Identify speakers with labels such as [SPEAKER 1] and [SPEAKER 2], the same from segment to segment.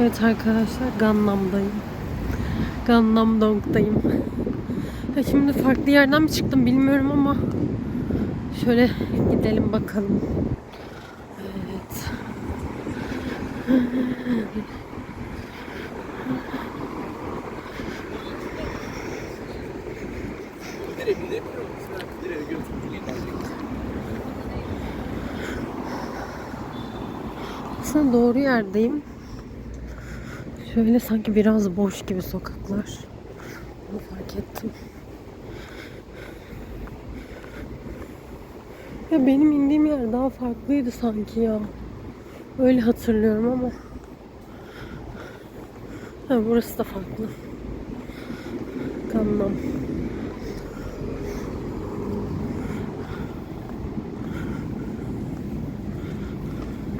[SPEAKER 1] Evet arkadaşlar Gangnam'dayım. Gangnam Dong'dayım. Ha, şimdi farklı yerden mi çıktım bilmiyorum ama şöyle gidelim bakalım. Evet. Aslında doğru yerdeyim. Şöyle sanki biraz boş gibi sokaklar. Bunu fark ettim. Ya benim indiğim yer daha farklıydı sanki ya. Öyle hatırlıyorum ama. Ha, burası da farklı. Gangnam.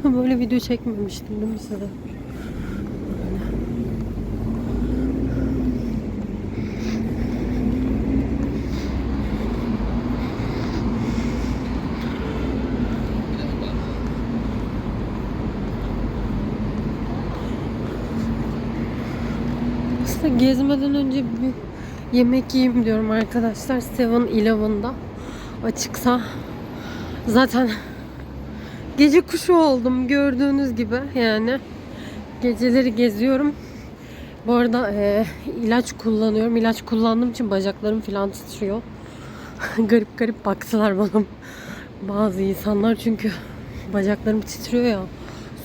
[SPEAKER 1] Böyle video çekmemiştim değil mi size? Gezmeden önce bir yemek yiyeyim diyorum arkadaşlar. Seven Eleven'da açıksa. Zaten gece kuşu oldum gördüğünüz gibi yani. Geceleri geziyorum. Bu arada e, ilaç kullanıyorum. İlaç kullandığım için bacaklarım falan titriyor. garip garip baktılar bana bazı insanlar çünkü bacaklarım titriyor ya.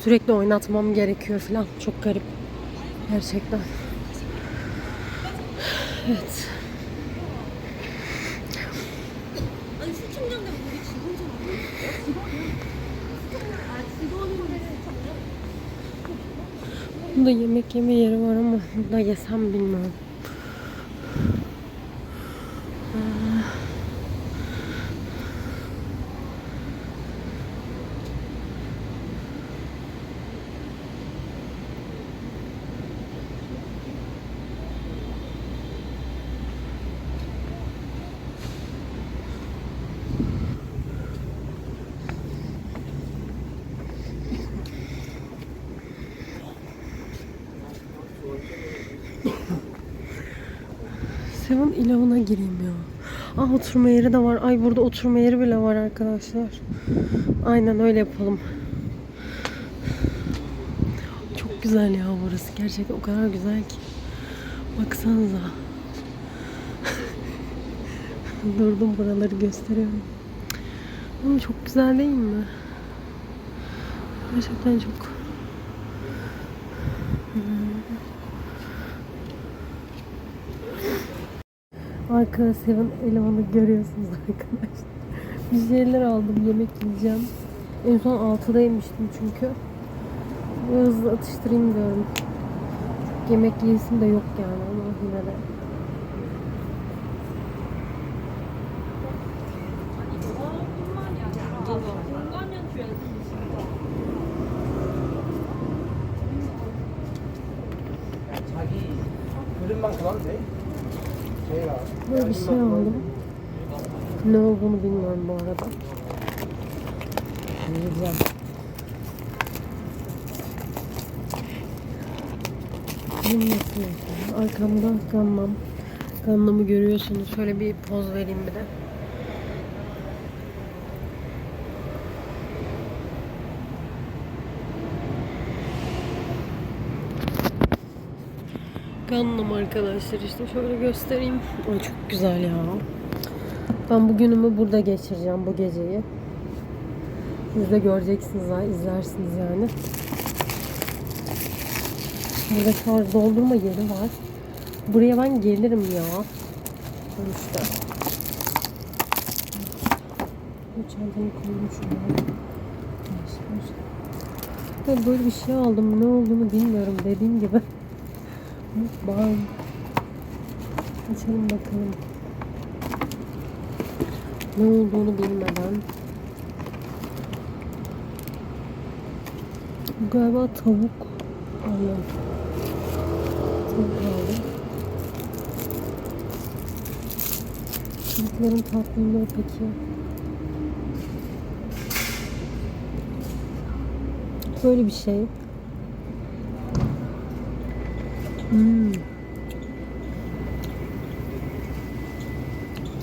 [SPEAKER 1] Sürekli oynatmam gerekiyor falan. Çok garip. Gerçekten. Evet. Burada yemek yeme yeri var ama burada yesem bilmiyorum. Seven Eleven'a gireyim ya. Ah oturma yeri de var. Ay burada oturma yeri bile var arkadaşlar. Aynen öyle yapalım. Çok güzel ya burası. Gerçekten o kadar güzel ki. Baksanıza. Durdum buraları gösteriyorum. Ama çok güzel değil mi? Gerçekten çok. Arkada Seven elemanı görüyorsunuz arkadaşlar. Bir şeyler aldım yemek yiyeceğim. En son 6'da yemiştim çünkü. Böyle hızlı atıştırayım diyorum. Çok yemek yiyesim de yok yani ama yine de.
[SPEAKER 2] 공간면 줘야지
[SPEAKER 3] 자기 그릇만큼 하면 돼.
[SPEAKER 1] Böyle bir şey aldım. Ne olduğunu bilmiyorum bu arada. Yiyeceğim. Bilmesin. Arkamda kanmam. Kanlamı görüyorsunuz. Şöyle bir poz vereyim bir de. Gangnam arkadaşlar işte şöyle göstereyim. Ay çok güzel ya. Ben bu günümü burada geçireceğim bu geceyi. Siz de göreceksiniz, ha, izlersiniz yani. Burada şarj doldurma yeri var. Buraya ben gelirim ya. Sonuçta. Bu çantamı koymuşum. Ben böyle bir şey aldım. Ne olduğunu bilmiyorum dediğim gibi. Mukbang. Açalım bakalım. Ne olduğunu bilmeden. Galiba tavuk. Aynen. Tavuk aldım. Tavukların tatlılığı peki. Böyle bir şey. Hmm.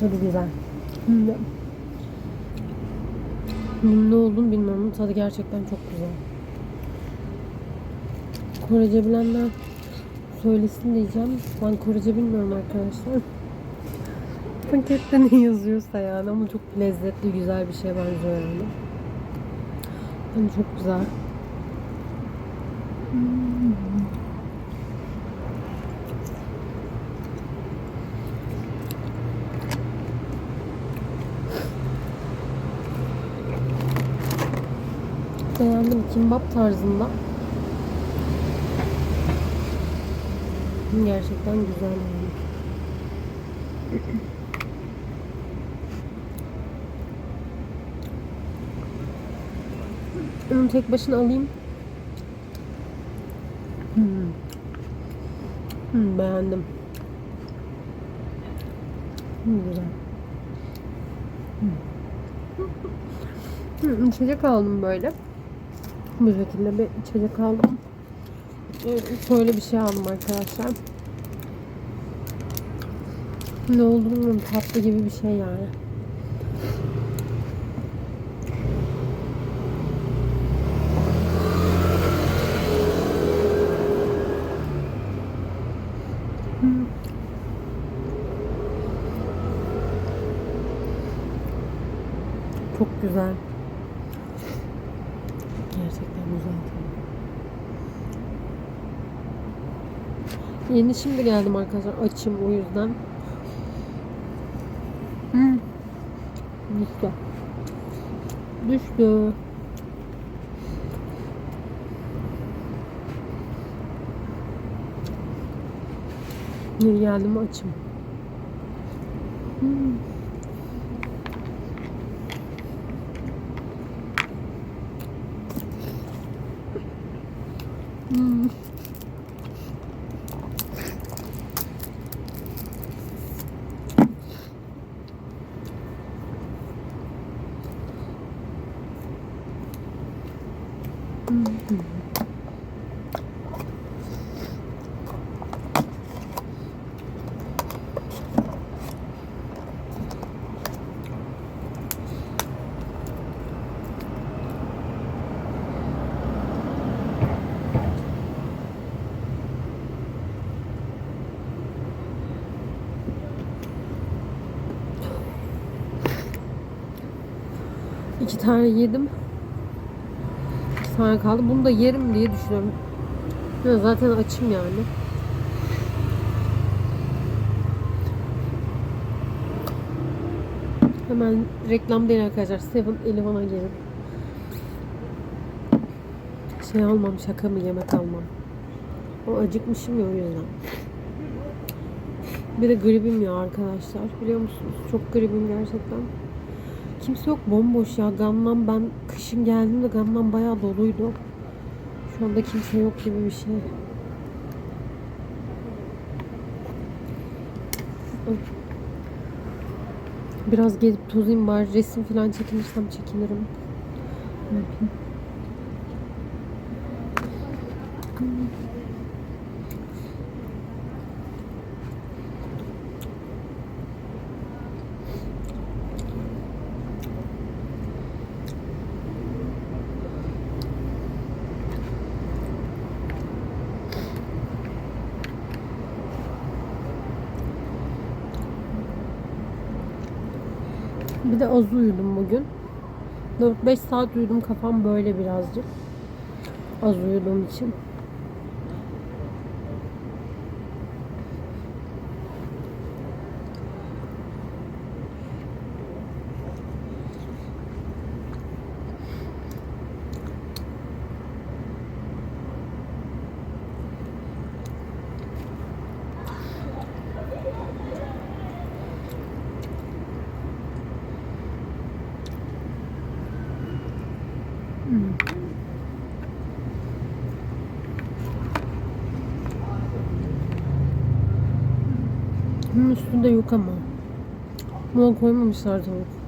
[SPEAKER 1] Tadı güzel. Hmm. Bunun ne olduğunu bilmiyorum. ama Tadı gerçekten çok güzel. Korece bilenler söylesin diyeceğim. Ben Korece bilmiyorum arkadaşlar. Pakette ne yazıyorsa yani ama çok lezzetli güzel bir şey benziyor yani. Yani çok güzel. Beğendim kimbap tarzında. Gerçekten güzel yani. Onu tek başına alayım. Hmm. Hmm, beğendim. Hmm, güzel. Hmm. Hmm, içecek aldım böyle. Bu şekilde bir içecek aldım. Şöyle bir şey aldım arkadaşlar. Ne olduğunu bilmiyorum. Tatlı gibi bir şey yani. Çok güzel. Gerçekten güzel. Yeni şimdi geldim arkadaşlar. Açım o yüzden. Hmm. Düştü. Düştü. Yeni geldim açım. Hmm. Hmm. İki tane yedim. İki tane kaldı. Bunu da yerim diye düşünüyorum. Ya zaten açım yani. Hemen reklam değil arkadaşlar. Seven Eleven'a gelin. Şey almam şaka mı yemek almam. O acıkmışım ya o yüzden. Bir de gribim ya arkadaşlar. Biliyor musunuz? Çok gribim gerçekten. Kimse yok bomboş ya. Gangnam ben kışın geldiğimde Gangnam bayağı doluydu. Şu anda kimse yok gibi bir şey. Biraz gezip tozayım bari. Resim falan çekilirsem çekinirim. Ne yapayım? Az uyudum bugün. 4-5 saat uyudum kafam böyle birazcık. Az uyuduğum için. Bunun üstünde yok ama. Buna koymamışlar tavuk.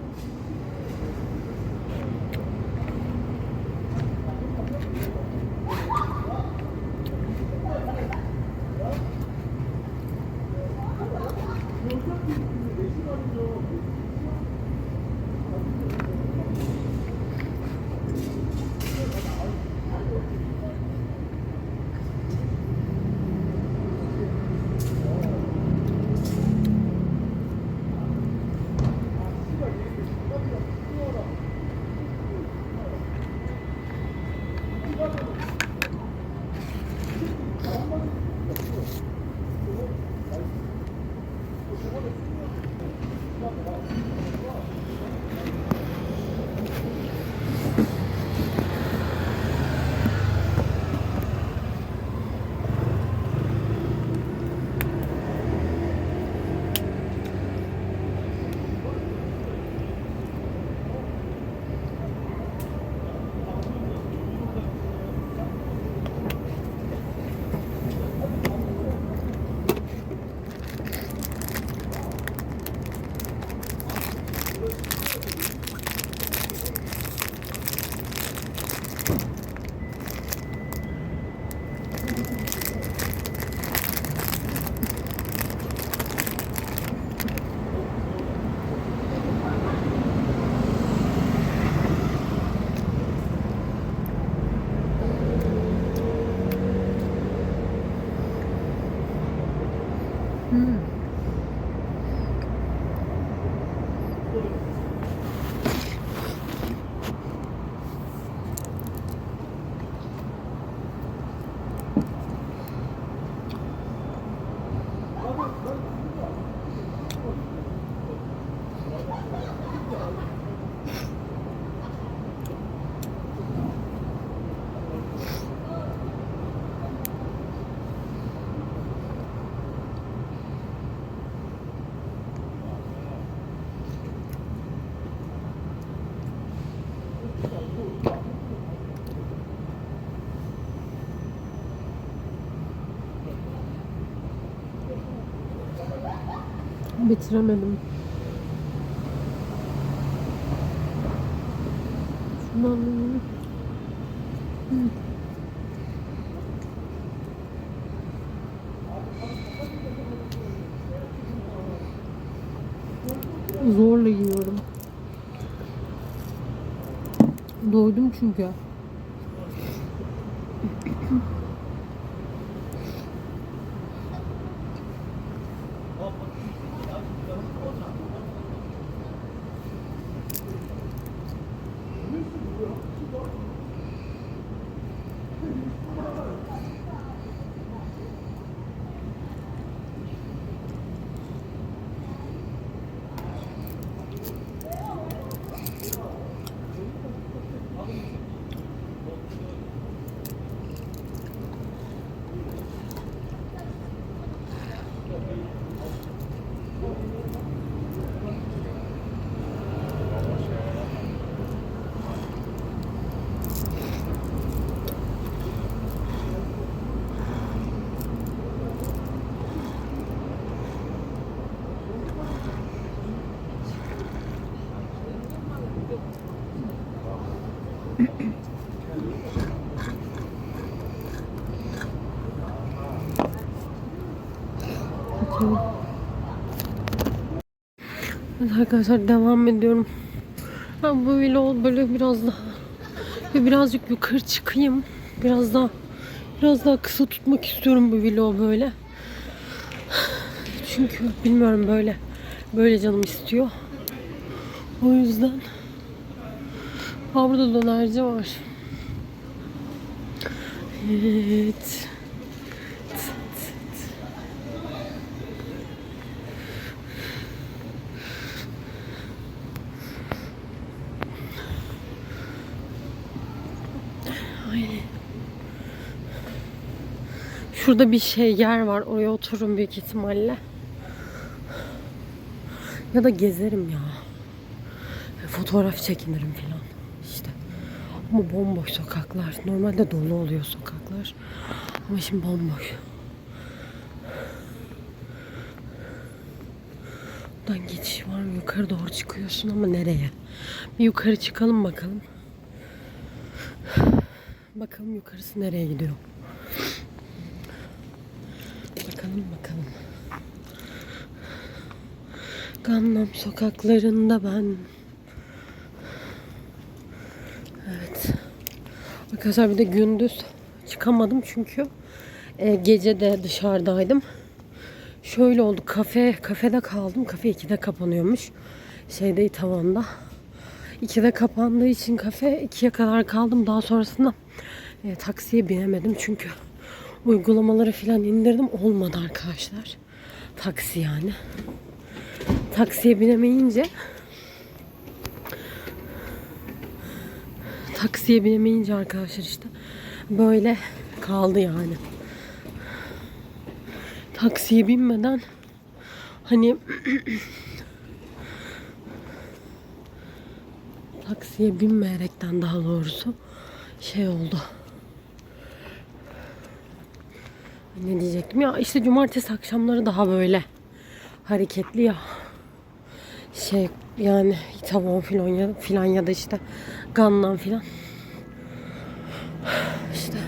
[SPEAKER 1] Mm. Bitiremedim. Şunu alayım. Zorla yiyorum. Doydum çünkü. Evet arkadaşlar devam ediyorum. Ben bu vlog böyle biraz daha ve birazcık yukarı çıkayım. Biraz daha biraz daha kısa tutmak istiyorum bu vlogu böyle. Çünkü bilmiyorum böyle böyle canım istiyor. O yüzden Aa, burada dönerci var. Evet. Ay. Şurada bir şey yer var. Oraya otururum büyük ihtimalle. Ya da gezerim ya. Fotoğraf çekinirim falan. İşte. Ama bomboş sokaklar. Normalde dolu oluyor sokaklar. Ama şimdi bomboş. Buradan geçiş var mı? Yukarı doğru çıkıyorsun ama nereye? Bir yukarı çıkalım bakalım. Bakalım yukarısı nereye gidiyor. Bakalım bakalım. Gangnam sokaklarında ben. Evet. Arkadaşlar bir de gündüz çıkamadım çünkü e, gece de dışarıdaydım. Şöyle oldu kafe kafede kaldım. Kafe 2'de kapanıyormuş. Şeyde tavanda. 2'de kapandığı için kafe 2'ye kadar kaldım. Daha sonrasında e, taksiye binemedim çünkü uygulamaları falan indirdim. Olmadı arkadaşlar. Taksi yani. Taksiye binemeyince taksiye binemeyince arkadaşlar işte böyle kaldı yani. Taksiye binmeden hani taksiye binmeyerekten daha doğrusu şey oldu. Ne diyecektim? Ya işte cumartesi akşamları daha böyle hareketli ya. Şey yani Tavon filan ya, filan ya da işte Gannan filan. İşte.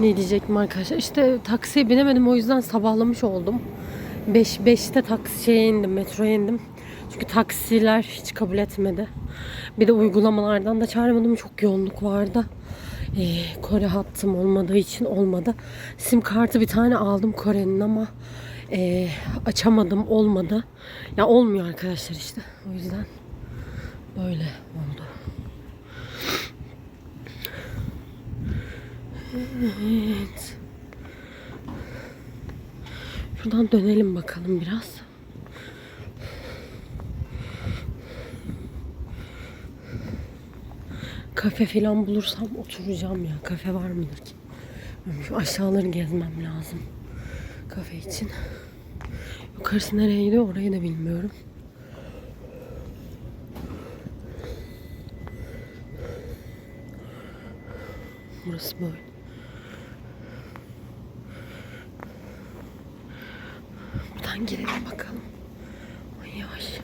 [SPEAKER 1] Ne diyecektim arkadaşlar? İşte taksiye binemedim o yüzden sabahlamış oldum. 5 5'te taksi şeye indim metroya indim. Çünkü taksiler hiç kabul etmedi. Bir de uygulamalardan da çağırmadım çok yoğunluk vardı ee, Kore hattım olmadığı için olmadı. Sim kartı bir tane aldım Kore'nin ama ee, açamadım olmadı. Ya olmuyor arkadaşlar işte. O yüzden böyle oldu. Evet. Şuradan dönelim bakalım biraz. Kafe falan bulursam oturacağım ya. Kafe var mıdır ki? Şu aşağıları gezmem lazım. Kafe için. Yukarısı nereye gidiyor orayı da bilmiyorum. Burası böyle. Buradan gidelim bakalım. Ay yavaş.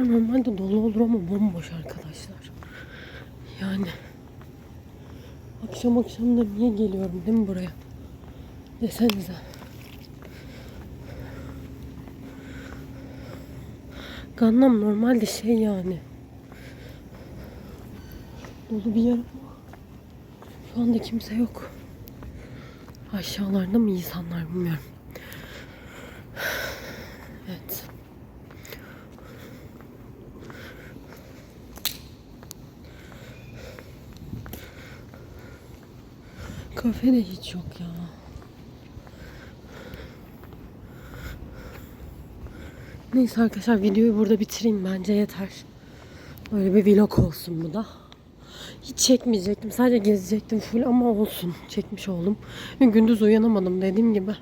[SPEAKER 1] Buralar normalde dolu olur ama bomboş arkadaşlar. Yani akşam akşamları niye geliyorum değil mi buraya? Desenize. Gangnam normalde şey yani. Dolu bir yer ama şu anda kimse yok. Aşağılarda mı insanlar bilmiyorum. Evet. Kafe de hiç yok ya. Neyse arkadaşlar videoyu burada bitireyim bence yeter. Böyle bir vlog olsun bu da. Hiç çekmeyecektim. Sadece gezecektim full ama olsun. Çekmiş oldum. Gündüz uyanamadım dediğim gibi.